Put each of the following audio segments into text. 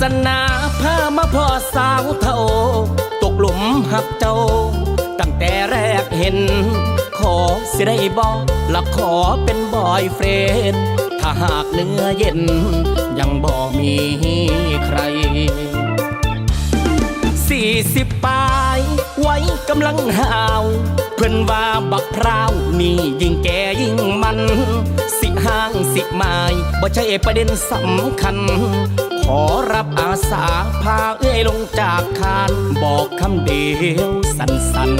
สนาพามาพ่อสาวเท่าตกหลุมหักเจ้า ตั้งแต่แรกเห็น ขอสิได้บอกละขอเป็นบอยเฟรนถ้าหากเนื้อเย็น ยังบ่มีใครสี่สิบปลายไว้กำลังหาว เพื่อนว่าบักพร้าวนี่ยิ่งแก่ยิ่งมัน สิห้างสิไม้บ่ใช่ประเด็นสำคัญ ขอรับอาสาพาเอ้ยลงจากคานบอกคำเดียวสั้น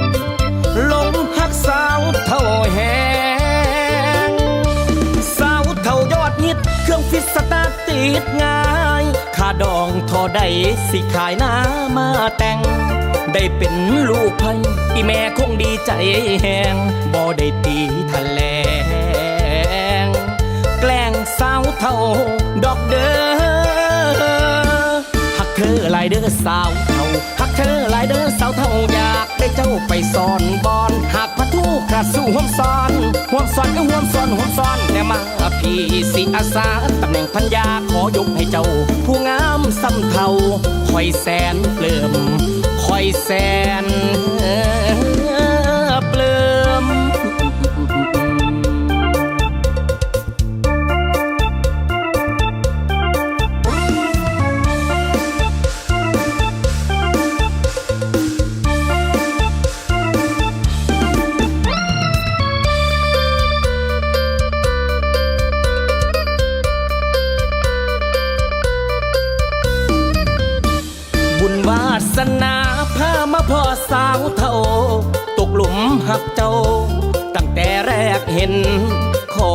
ๆ ลงหักสาวเท่าแหงสาวเท่ายอดฮิตเครื่องฟิตสตาร์ติดง่ายค่าดองทอได้สิขายหน้ามาแต่ง ได้เป็นลูกไพ่อีแม่คงดีใจแหงบ่ได้ตีทะแล ดอกเด้อหักเธอหลายเด้อสาวเท่าหักเธอหลายเด้อสาวเท่าอยากได้เจ้าไปสอนบอนหากพระทูกระสู่ห่วมซ้อนห่วมซ้อนก็ห่วมซ้อนห่วมซ้อนแน่มาพี่สิอาสาตำแหน่งพันยาขอยกให้เจ้า ผู้งามซ้ำเท่าคอยแสนเปลือมคอยแสน วาสนาพามาพ่อสาวเท่า ตกหลุมหักเจ้า ตั้งแต่แรกเห็นขอ